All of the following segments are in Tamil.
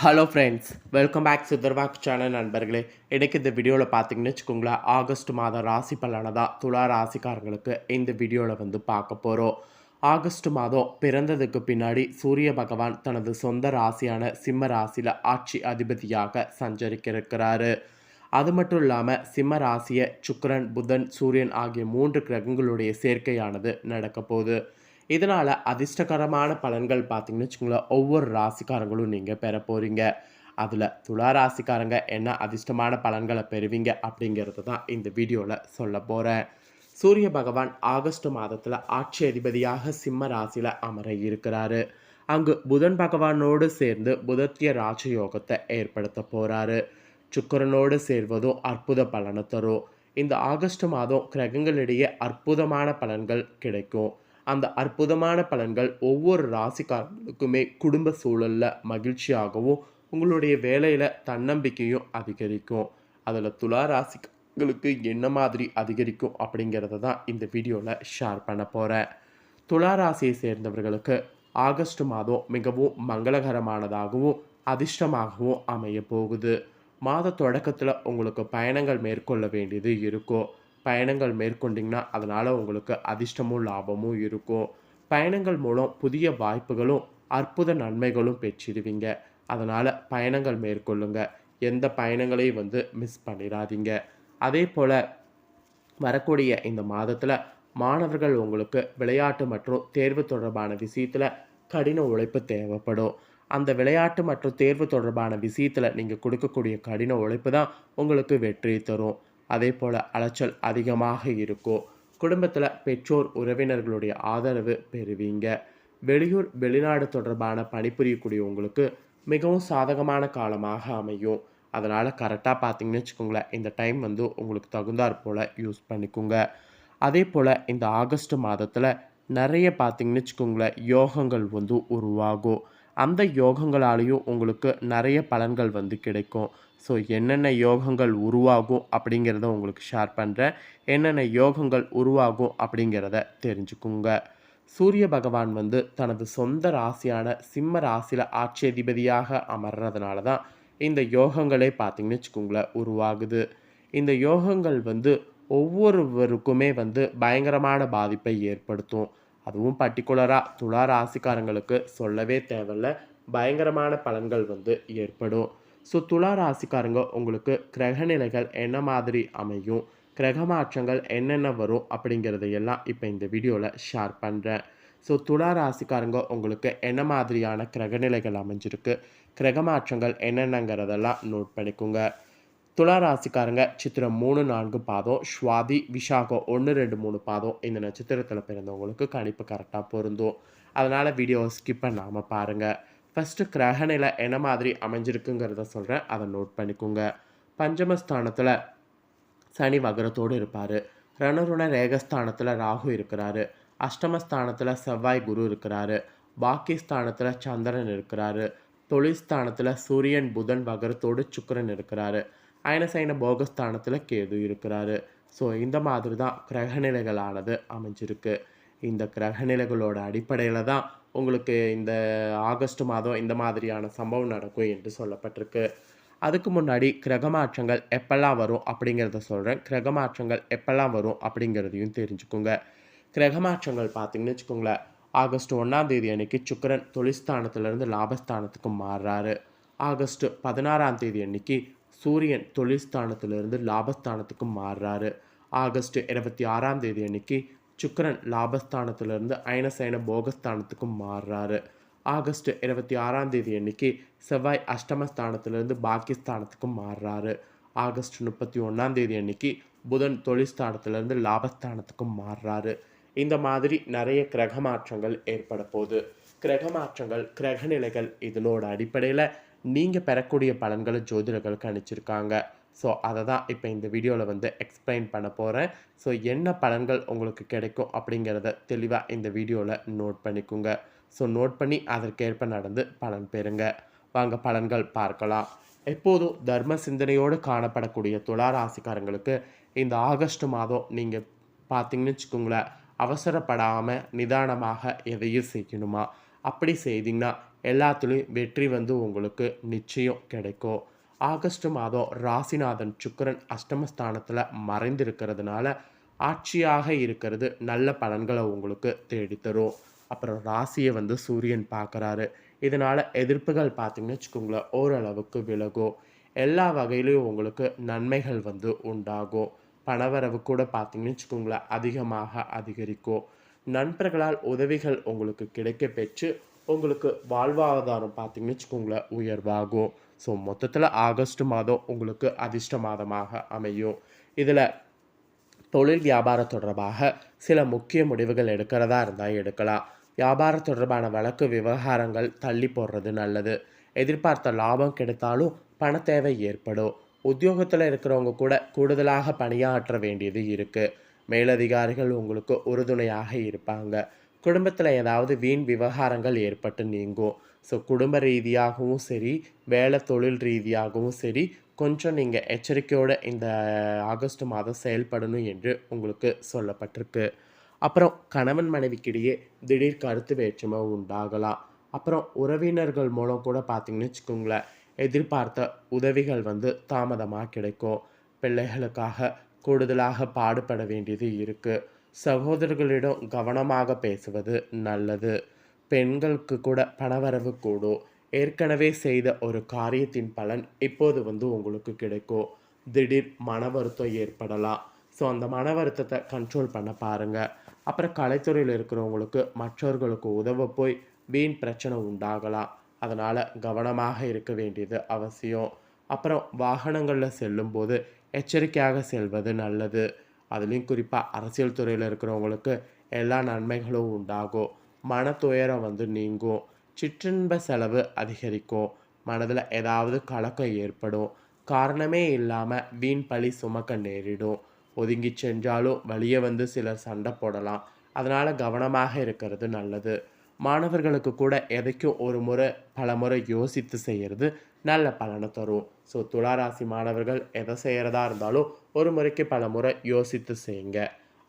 ஹலோ ஃப்ரெண்ட்ஸ் வெல்கம் பேக் சுதர்வாக் சேனல் நண்பர்களே. எனக்கு இந்த வீடியோவில் பார்த்தீங்கன்னு வச்சுக்கோங்களேன் ஆகஸ்ட் மாதம் ராசி பலனை தான் துலா ராசிக்காரங்களுக்கு இந்த வீடியோவில் வந்து பார்க்க போகிறோம் ஆகஸ்ட் மாதம் பிறந்ததுக்கு பின்னாடி சூரிய பகவான் தனது சொந்த ராசியான சிம்ம ராசியில் ஆட்சி அதிபதியாக சஞ்சரிக்கிருக்கிறாரு அது மட்டும் இல்லாமல் சிம்ம ராசியை சுக்கரன் புதன் சூரியன் ஆகிய மூன்று கிரகங்களுடைய சேர்க்கையானது நடக்க போகுது. இதனால் அதிர்ஷ்டகரமான பலன்கள் பார்த்தீங்கன்னு வச்சுக்கோங்களேன் ஒவ்வொரு ராசிக்காரங்களும் நீங்கள் பெற போகிறீங்க அதில் துலா ராசிக்காரங்க என்ன அதிர்ஷ்டமான பலன்களை பெறுவீங்க அப்படிங்கிறது தான் இந்த வீடியோவில் சொல்ல போகிறேன் சூரிய பகவான் ஆகஸ்ட் மாதத்தில் ஆட்சி அதிபதியாக சிம்ம ராசியில் அமர இருக்கிறாரு. அங்கு புதன் பகவானோடு சேர்ந்து புதத்திய ராஜயோகத்தை ஏற்படுத்த போகிறாரு சுக்கரனோடு சேர்வதும் அற்புத பலனை தரும். இந்த ஆகஸ்ட் மாதம் கிரகங்களிடையே அற்புதமான பலன்கள் கிடைக்கும். அந்த அற்புதமான பலன்கள் ஒவ்வொரு ராசிக்காரர்களுக்குமே குடும்ப சூழலில் மகிழ்ச்சியாகவும் உங்களுடைய வேலையில் தன்னம்பிக்கையும் அதிகரிக்கும். அதில் துலா ராசிகளுக்கு என்ன மாதிரி அதிகரிக்கும் அப்படிங்கிறத தான் இந்த வீடியோவில் ஷேர் பண்ண போகிறேன் துலா ராசியை சேர்ந்தவர்களுக்கு ஆகஸ்ட் மாதம் மிகவும் மங்களகரமானதாகவும் அதிர்ஷ்டமாகவும் அமைய போகுது. மாத தொடக்கத்தில் உங்களுக்கு பயணங்கள் மேற்கொள்ள வேண்டியது இருக்கும். பயணங்கள் மேற்கொண்டிங்கன்னா அதனால் உங்களுக்கு அதிர்ஷ்டமும் லாபமும் இருக்கும். பயணங்கள் மூலம் புதிய வாய்ப்புகளும் அற்புத நன்மைகளும் பெற்றிடுவீங்க அதனால் பயணங்கள் மேற்கொள்ளுங்க. எந்த பயணங்களையும் வந்து மிஸ் பண்ணிடாதீங்க அதே போல் வரக்கூடிய இந்த மாதத்தில் மாணவர்கள் உங்களுக்கு விளையாட்டு மற்றும் தேர்வு தொடர்பான விஷயத்தில் கடின உழைப்பு தேவைப்படும். அந்த விளையாட்டு மற்றும் தேர்வு தொடர்பான விஷயத்தில் நீங்கள் கொடுக்கக்கூடிய கடின உழைப்பு தான் உங்களுக்கு வெற்றி தரும். அதே போல் அலைச்சல் அதிகமாக இருக்கும். குடும்பத்தில் பெற்றோர் உறவினர்களுடைய ஆதரவு பெறுவீங்க. வெளியூர் வெளிநாடு தொடர்பான பணிபுரியக்கூடியவங்களுக்கு மிகவும் சாதகமான காலமாக அமையும். அதனால் கரெக்டாக பார்த்தீங்கன்னு வச்சுக்கோங்களேன் இந்த டைம் வந்து உங்களுக்கு தகுந்தாற் போல் யூஸ் பண்ணிக்கோங்க. அதே போல் இந்த ஆகஸ்ட் மாதத்தில் நிறைய பார்த்தீங்கன்னு வச்சுக்கோங்களேன் யோகங்கள் வந்து உருவாகும். அந்த யோகங்களாலேயும் உங்களுக்கு நிறைய பலன்கள் வந்து கிடைக்கும். ஸோ என்னென்ன யோகங்கள் உருவாகும் அப்படிங்கிறத உங்களுக்கு ஷேர் பண்ணுறேன் என்னென்ன யோகங்கள் உருவாகும் அப்படிங்கிறத தெரிஞ்சுக்குங்க. சூரிய பகவான் வந்து தனது சொந்த ராசியான சிம்ம ராசியில் ஆட்சியதிபதியாக அமர்றதுனால தான் இந்த யோகங்களே பார்த்தீங்கன்னு வச்சுக்கோங்களேன் உருவாகுது. இந்த யோகங்கள் வந்து ஒவ்வொருவருக்குமே வந்து பயங்கரமான பாதிப்பை ஏற்படுத்தும். அதுவும் பர்டிகுலராக துலா ராசிக்காரங்களுக்கு சொல்லவே தேவையில்ல. பயங்கரமான பலன்கள் வந்து ஏற்படும். ஸோ துலா ராசிக்காரங்க உங்களுக்கு கிரகநிலைகள் என்ன மாதிரி அமையும்? கிரக மாற்றங்கள் என்னென்ன வரும் அப்படிங்கிறதையெல்லாம் இப்போ இந்த வீடியோவில் ஷேர் பண்ணுறேன் ஸோ துலா ராசிக்காரங்க உங்களுக்கு என்ன மாதிரியான கிரகநிலைகள் அமைஞ்சிருக்கு? கிரக மாற்றங்கள் என்னென்னங்கிறதெல்லாம் நோட் பண்ணிக்கோங்க. துலா ராசிக்காரங்க சித்திரம் மூணு நான்கு பாதம் ஸ்வாதி விஷாகம் ஒன்று ரெண்டு மூணு பாதம் இந்த நட்சத்திரத்தில் பிறந்தவங்களுக்கு கணிப்பு கரெக்டாக பொருந்தும். அதனால் வீடியோவை ஸ்கிப் பண்ணாமல் பாருங்கள் ஃபஸ்ட்டு கிரகநிலை என்ன மாதிரி அமைஞ்சிருக்குங்கிறத சொல்கிறேன் அதை நோட் பண்ணிக்கோங்க. பஞ்சமஸ்தானத்தில் சனி வகரத்தோடு இருப்பார். ரணருண ரேகஸ்தானத்தில் ராகு இருக்கிறாரு. அஷ்டமஸ்தானத்தில் செவ்வாய் குரு இருக்கிறாரு. பாக்கிஸ்தானத்தில் சந்திரன் இருக்கிறாரு. தொழில்ஸ்தானத்தில் சூரியன் புதன் வகரத்தோடு சுக்கரன் இருக்கிறாரு. அயனசைன போகஸ்தானத்தில் கேது இருக்கிறாரு. ஸோ இந்த மாதிரி தான் கிரகநிலைகளானது அமைஞ்சிருக்கு. இந்த கிரகநிலைகளோட அடிப்படையில் தான் உங்களுக்கு இந்த ஆகஸ்ட் மாதம் இந்த மாதிரியான சம்பவம் நடக்கும் என்று சொல்லப்பட்டிருக்கு. அதுக்கு முன்னாடி கிரகமாற்றங்கள் எப்பெல்லாம் வரும் அப்படிங்கிறத சொல்கிறேன் கிரக மாற்றங்கள் எப்பெல்லாம் வரும் அப்படிங்கிறதையும் தெரிஞ்சுக்கோங்க. கிரக மாற்றங்கள் பார்த்தீங்கன்னு வச்சுக்கோங்களேன் ஆகஸ்ட் ஒன்றாம் தேதி அன்னைக்கு சுக்கரன் தொழில்ஸ்தானத்திலிருந்து லாபஸ்தானத்துக்கு மாறுறாரு. ஆகஸ்ட் பதினாறாம் தேதி அன்னைக்கு சூரியன் தொழில்ஸ்தானத்திலிருந்து லாபஸ்தானத்துக்கு மாறுறாரு. ஆகஸ்ட் இருபத்தி ஆறாம் தேதி அன்னைக்கு சுக்கரன் லாபஸ்தானத்திலிருந்து அயனசயன போகஸ்தானத்துக்கு மாறுறாரு. ஆகஸ்ட் இருபத்தி ஆறாம் தேதி அன்னைக்கு செவ்வாய் அஷ்டமஸ்தானத்திலிருந்து பாக்கியஸ்தானத்துக்கு மாறுறாரு. ஆகஸ்ட் முப்பத்தி ஒன்றாம் தேதி அன்னைக்கு புதன் தொழில்ஸ்தானத்திலிருந்து லாபஸ்தானத்துக்கு மாறுறாரு. இந்த மாதிரி நிறைய கிரக மாற்றங்கள் ஏற்பட போகுது கிரக மாற்றங்கள் கிரகநிலைகள் இதனோட அடிப்படையில் நீங்கள் பெறக்கூடிய பலன்களை ஜோதிடர்களுக்கு அனுப்பிச்சிருக்காங்க. ஸோ அதை தான் இப்போ இந்த வீடியோவில் வந்து எக்ஸ்பிளைன் பண்ண போகிறேன் ஸோ என்ன பலன்கள் உங்களுக்கு கிடைக்கும் அப்படிங்கிறத தெளிவாக இந்த வீடியோவில் நோட் பண்ணிக்கோங்க. ஸோ நோட் பண்ணி அதற்கேற்ப நடந்து பலன் பெறுங்க. வாங்க பலன்கள் பார்க்கலாம். எப்போதும் தர்ம சிந்தனையோடு காணப்படக்கூடிய துளா ராசிக்காரங்களுக்கு இந்த ஆகஸ்ட் மாதம் நீங்கள் பார்த்தீங்கன்னு வச்சுக்கோங்களேன் அவசரப்படாமல் நிதானமாக எதையும் செய்யணுமா? அப்படி செய்தீங்கன்னா எல்லாத்துலேயும் வெற்றி வந்து உங்களுக்கு நிச்சயம் கிடைக்கும். ஆகஸ்ட் மாதம் ராசிநாதன் சுக்கரன் அஷ்டமஸ்தானத்தில் மறைந்திருக்கிறதுனால ஆட்சியாக இருக்கிறது நல்ல பலன்களை உங்களுக்கு தேடித்தரும். அப்புறம் ராசியை வந்து சூரியன் பார்க்குறாரு. இதனால் எதிர்ப்புகள் பார்த்தீங்கன்னு வச்சுக்கோங்களேன் ஓரளவுக்கு விலகும். எல்லா வகையிலையும் உங்களுக்கு நன்மைகள் வந்து உண்டாகும். பணவரவு கூட பார்த்தீங்கன்னு வச்சுக்கோங்களேன் அதிகமாக அதிகரிக்கும். நண்பர்களால் உதவிகள் உங்களுக்கு கிடைக்க பெற்று உங்களுக்கு வாழ்வாதாரம் பார்த்தீங்கன்னு வச்சுக்கோங்களேன் உயர்வாகும். ஸோ மொத்தத்தில் ஆகஸ்ட் மாதம் உங்களுக்கு அதிர்ஷ்ட மாதமாக அமையும். இதில் தொழில் வியாபாரம் தொடர்பாக சில முக்கிய முடிவுகள் எடுக்கிறதா இருந்தால் எடுக்கலாம். வியாபாரம் தொடர்பான வழக்கு விவகாரங்கள் தள்ளி போடுறது நல்லது. எதிர்பார்த்த லாபம் கிடைத்தாலும் பண தேவை ஏற்படும். உத்தியோகத்தில் இருக்கிறவங்க கூட கூடுதலாக பணியாற்ற வேண்டியது இருக்குது மேலதிகாரிகள் உங்களுக்கு உறுதுணையாக இருப்பாங்க. குடும்பத்தில் ஏதாவது வீண் விவகாரங்கள் ஏற்பட்டு நீங்கும். ஸோ குடும்ப ரீதியாகவும் சரி வேலை தொழில் ரீதியாகவும் சரி கொஞ்சம் நீங்கள் எச்சரிக்கையோடு இந்த ஆகஸ்ட் மாதம் செயல்படணும் என்று உங்களுக்கு சொல்லப்பட்டிருக்கு. அப்புறம் கணவன் மனைவிக்கிடையே திடீர் கருத்து வேற்றுமை உண்டாகலாம். அப்புறம் உறவினர்கள் மூலம் கூட பார்த்தீங்கன்னு வச்சுக்கோங்களேன் எதிர்பார்த்த உதவிகள் வந்து தாமதமாக கிடைக்கும். பிள்ளைகளுக்காக கூடுதலாக பாடுபட வேண்டியது இருக்குது சகோதரர்களிடம் கவனமாக பேசுவது நல்லது. பெண்களுக்கு கூட பணவரவு கூடும். ஏற்கனவே செய்த ஒரு காரியத்தின் பலன் இப்போது வந்து உங்களுக்கு கிடைக்கும். திடீர் மன வருத்தம் ஏற்படலாம். ஸோ அந்த மன வருத்தத்தை கண்ட்ரோல் பண்ண பாருங்கள் அப்புறம் கலைத்துறையில் இருக்கிறவங்களுக்கு மற்றவர்களுக்கு உதவ போய் வீண் பிரச்சனை உண்டாகலாம். அதனால் கவனமாக இருக்க வேண்டியது அவசியம். அப்புறம் வாகனங்களில் செல்லும்போது எச்சரிக்கையாக செல்வது நல்லது. அதுலேயும் குறிப்பாக அரசியல் துறையில் இருக்கிறவங்களுக்கு எல்லா நன்மைகளும் உண்டாகும். மன துயரம் வந்து நீங்கும். சிற்றின்ப செலவு அதிகரிக்கும். மனதில் ஏதாவது கலக்கம் ஏற்படும். காரணமே இல்லாமல் வீண் பழி சுமக்க நேரிடும். ஒதுங்கி சென்றாலும் வழியே வந்து சிலர் சண்டை போடலாம். அதனால் கவனமாக இருக்கிறது நல்லது. மாணவர்களுக்கு கூட எதைக்கும் ஒரு முறை பல முறை யோசித்து செய்கிறது நல்ல பலனை தரும். ஸோ துளாராசி மாணவர்கள் எதை செய்கிறதா இருந்தாலும் ஒரு முறைக்கு பல முறை யோசித்து செய்யுங்க.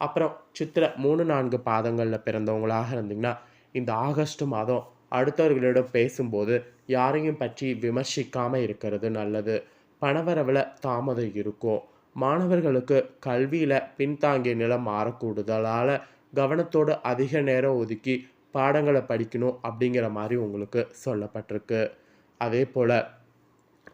அப்புறம் சித்திர மூணு நான்கு பாதங்களில் பிறந்தவங்களாக இருந்தீங்கன்னா இந்த ஆகஸ்ட் மாதம் அடுத்தவர்களிடம் பேசும்போது யாரையும் பற்றி விமர்சிக்காமல் இருக்கிறது நல்லது. பணவரவில் தாமதம் இருக்கும். மாணவர்களுக்கு கல்வியில் பின்தாங்கிய நிலம் மாறக்கூடுதலால் கவனத்தோடு அதிக நேரம் ஒதுக்கி பாடங்களை படிக்கணும் அப்படிங்கிற மாதிரி உங்களுக்கு சொல்லப்பட்டிருக்கு. அதே போல்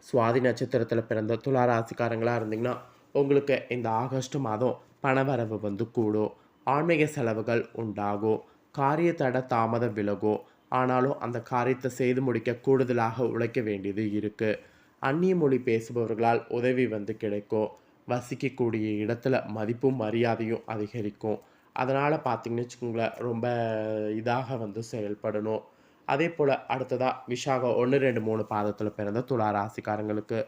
சுவாதி நட்சத்திரத்தில் பிறந்த துலா ராசிக்காரங்களாக இருந்தீங்கன்னா உங்களுக்கு இந்த ஆகஸ்ட் மாதம் பணவரவு வந்து கூடும். ஆன்மீக செலவுகள் உண்டாகும். காரிய தட தாமதம் விலகும். ஆனாலும் அந்த காரியத்தை செய்து முடிக்க கூடுதலாக உழைக்க வேண்டியது இருக்குது அந்நிய மொழி பேசுபவர்களால் உதவி வந்து கிடைக்கும். வசிக்கக்கூடிய இடத்துல மதிப்பும் மரியாதையும் அதிகரிக்கும். அதனால் பார்த்திங்கன்னு வச்சுக்கோங்களேன் ரொம்ப இதாக வந்து செயல்படணும். அதே போல் அடுத்ததாக விஷாக ஒன்று ரெண்டு மூணு பாதத்தில் பிறந்த துலா ராசிக்காரங்களுக்கு.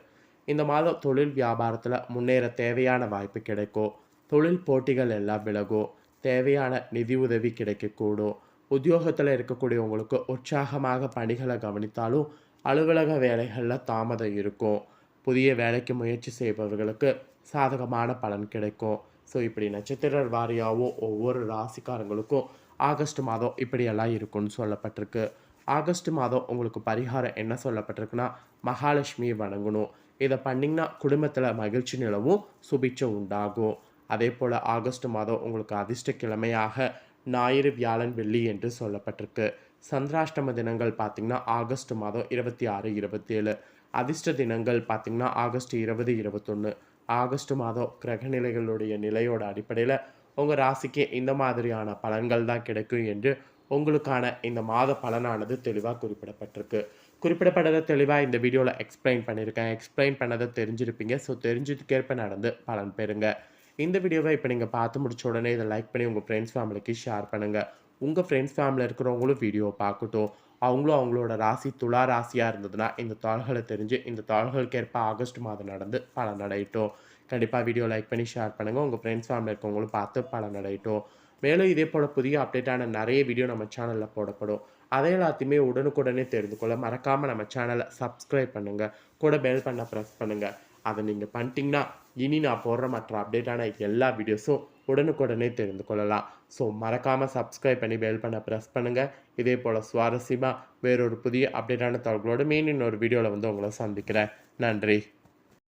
இந்த மாதம் தொழில் வியாபாரத்தில் முன்னேற தேவையான வாய்ப்பு கிடைக்கும் தொழில் போட்டிகள் எல்லாம் விலகும் தேவையான நிதி உதவி கிடைக்கக்கூடும் உத்தியோகத்தில் இருக்கக்கூடியவங்களுக்கு உற்சாகமாக பணிகளை கவனித்தாலும் அலுவலக வேலைகளில் தாமதம் இருக்கும். புதிய வேலைக்கு முயற்சி செய்பவர்களுக்கு சாதகமான பலன் கிடைக்கும். ஸோ இப்படி நட்சத்திர வாரியாகவும் ஒவ்வொரு ராசிக்காரங்களுக்கும் ஆகஸ்ட் மாதம் இப்படியெல்லாம் இருக்கும்னு சொல்லப்பட்டிருக்கு. ஆகஸ்ட் மாதம் உங்களுக்கு பரிகாரம் என்ன சொல்லப்பட்டிருக்குன்னா மகாலட்சுமியை வணங்கணும். இதை பண்ணிங்கன்னா குடும்பத்தில் மகிழ்ச்சி நிலவும் சுபிட்சம் உண்டாகும். அதே போல் ஆகஸ்ட் மாதம் உங்களுக்கு அதிர்ஷ்ட கிழமையாக ஞாயிறு வியாழன் வெள்ளி என்று சொல்லப்பட்டிருக்கு. சந்திராஷ்டம தினங்கள் பார்த்திங்கன்னா ஆகஸ்ட் மாதம் இருபத்தி ஆறு இருபத்தேழு அதிர்ஷ்ட தினங்கள் பார்த்திங்கன்னா ஆகஸ்ட் இருபது இருபத்தொன்று ஆகஸ்ட் மாதம் கிரகநிலைகளுடைய நிலையோட அடிப்படையில் உங்கள் ராசிக்கு இந்த மாதிரியான பலன்கள் தான் கிடைக்கும் என்று உங்களுக்கான இந்த மாத பலனானது தெளிவாக குறிப்பிடப்பட்டிருக்கு. குறிப்பிடப்படாத தெளிவாக இந்த வீடியோவில் எக்ஸ்பிளைன் பண்ணியிருக்கேன். எக்ஸ்பிளைன் பண்ணதை தெரிஞ்சிருப்பீங்க. ஸோ தெரிஞ்சதுக்கேற்ப நடந்து பலன் பெறுங்க. இந்த வீடியோவை இப்போ நீங்கள் பார்த்து முடிச்ச உடனே இதை லைக் பண்ணி உங்கள் ஃப்ரெண்ட்ஸ் ஃபேமிலிக்கு ஷேர் பண்ணுங்கள் உங்கள் ஃப்ரெண்ட்ஸ் ஃபேமிலியில் இருக்கிறவங்களும் வீடியோ பார்க்கட்டும். அவங்களும் அவங்களோட ராசி துலா ராசியாக இருந்ததுன்னா இந்த தாள்களை தெரிஞ்சு இந்த தாள்களுக்கு ஏற்ப ஆகஸ்ட் மாதம் நடந்து பலன் அடையட்டும் கண்டிப்பாக வீடியோ லைக் பண்ணி ஷேர் பண்ணுங்கள் உங்கள் ஃப்ரெண்ட்ஸ் ஃபேமிலி இருக்கவங்களும் பார்த்து பலன் அடையட்டும் மேலும் இதே போல் புதிய அப்டேட்டான நிறைய வீடியோ நம்ம சேனலில் போடப்படும். அதை எல்லாத்தையுமே உடனுக்குடனே தெரிந்து கொள்ள மறக்காமல் நம்ம சேனலை சப்ஸ்கிரைப் பண்ணுங்கள் கூட பெல் பண்ண ப்ரெஸ் பண்ணுங்கள் அதை நீங்கள் பண்ணிட்டீங்கன்னா இனி நான் போடுற மற்ற அப்டேட்டான எல்லா வீடியோஸும் உடனுக்குடனே தெரிந்து கொள்ளலாம். ஸோ மறக்காமல் சப்ஸ்கிரைப் பண்ணி பெல் பண்ண ப்ரெஸ் பண்ணுங்கள் இதே போல் சுவாரஸ்யமாக வேறொரு புதிய அப்டேட்டான தகவலோடு மீன் இன்னொரு வீடியோவில் வந்து உங்களை சந்திக்கிறேன். நன்றி.